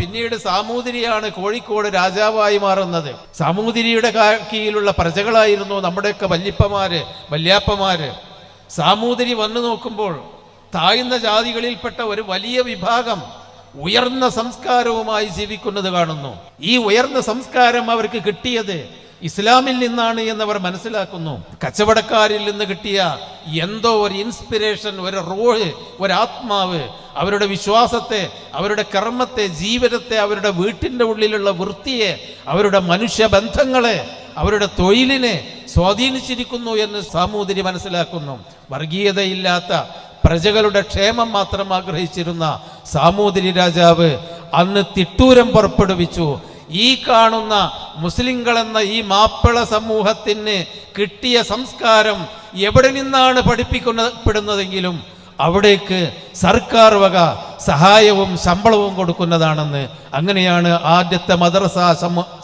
പിന്നീട് സാമൂതിരിയാണ് കോഴിക്കോട് രാജാവായി മാറുന്നത്. സാമൂതിരിയുടെ കീഴിലുള്ള പ്രജകളായിരുന്നു നമ്മുടെയൊക്കെ വല്യപ്പമാര് വല്യാപ്പമാര്. സാമൂതിരി വന്നു നോക്കുമ്പോൾ താഴ്ന്ന ജാതികളിൽപ്പെട്ട ഒരു വലിയ വിഭാഗം ഉയർന്ന സംസ്കാരവുമായി ജീവിക്കുന്നത് കാണുന്നു. ഈ ഉയർന്ന സംസ്കാരം അവർക്ക് കിട്ടിയത് ഇസ്ലാമിൽ നിന്നാണ് എന്നവർ മനസ്സിലാക്കുന്നു. കച്ചവടക്കാരിൽ നിന്ന് കിട്ടിയ എന്തോ ഒരു ഇൻസ്പിരേഷൻ ഒരു റോൾ ഒരാത്മാവ് അവരുടെ വിശ്വാസത്തെ അവരുടെ കർമ്മത്തെ ജീവിതത്തെ അവരുടെ വീട്ടിന്റെ ഉള്ളിലുള്ള വൃത്തിയെ അവരുടെ മനുഷ്യബന്ധങ്ങളെ അവരുടെ തൊഴിലിനെ സ്വാധീനിച്ചിരിക്കുന്നു എന്ന് സാമൂതിരി മനസ്സിലാക്കുന്നു. വർഗീയതയില്ലാത്ത പ്രജകളുടെ ക്ഷേമം മാത്രം ആഗ്രഹിച്ചിരുന്ന സാമൂതിരി രാജാവ് അന്ന് തിട്ടൂരം പുറപ്പെടുവിച്ചു. ഈ കാണുന്ന മുസ്ലിങ്ങൾ എന്ന ഈ മാപ്പിള സമൂഹത്തിന് കിട്ടിയ സംസ്കാരം എവിടെ നിന്നാണ് പഠിപ്പിക്കപ്പെടുന്നതെങ്കിലും അവിടേക്ക് സർക്കാർ വക സഹായവും ശമ്പളവും കൊടുക്കുന്നതാണെന്ന് അങ്ങനെയാണ് ആദ്യത്തെ മദ്രസ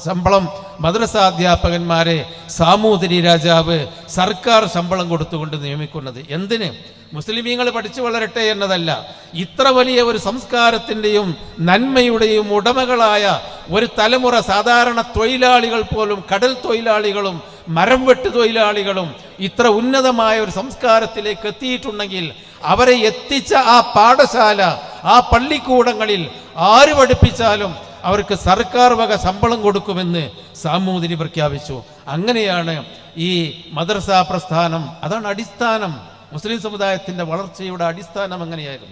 ശമ്പളം. മദ്രസ അധ്യാപകന്മാരെ സാമൂതിരി രാജാവ് സർക്കാർ ശമ്പളം കൊടുത്തുകൊണ്ട് നിയമിക്കുന്നത്. എന്തിന്? മുസ്ലിമീങ്ങൾ പഠിച്ചു വളരട്ടെ എന്നതല്ല. ഇത്ര വലിയ ഒരു സംസ്കാരത്തിന്റെയും നന്മയുടെയും ഉടമകളായ ഒരു തലമുറ സാധാരണ തൊഴിലാളികൾ പോലും കടൽ തൊഴിലാളികളും മരം വെട്ട് തൊഴിലാളികളും ഇത്ര ഉന്നതമായ ഒരു സംസ്കാരത്തിലേക്ക് എത്തിയിട്ടുണ്ടെങ്കിൽ അവരെ എത്തിച്ച ആ പാഠശാല ആ പള്ളിക്കൂടങ്ങളിൽ ആര് പഠിപ്പിച്ചാലും അവർക്ക് സർക്കാർ വക ശമ്പളം കൊടുക്കുമെന്ന് സാമൂതിരി പ്രഖ്യാപിച്ചു. അങ്ങനെയാണ് ഈ മദ്രസാ പ്രസ്ഥാനം. അതാണ് അടിസ്ഥാനം. മുസ്ലിം സമുദായത്തിന്റെ വളർച്ചയുടെ അടിസ്ഥാനം അങ്ങനെയായിരുന്നു.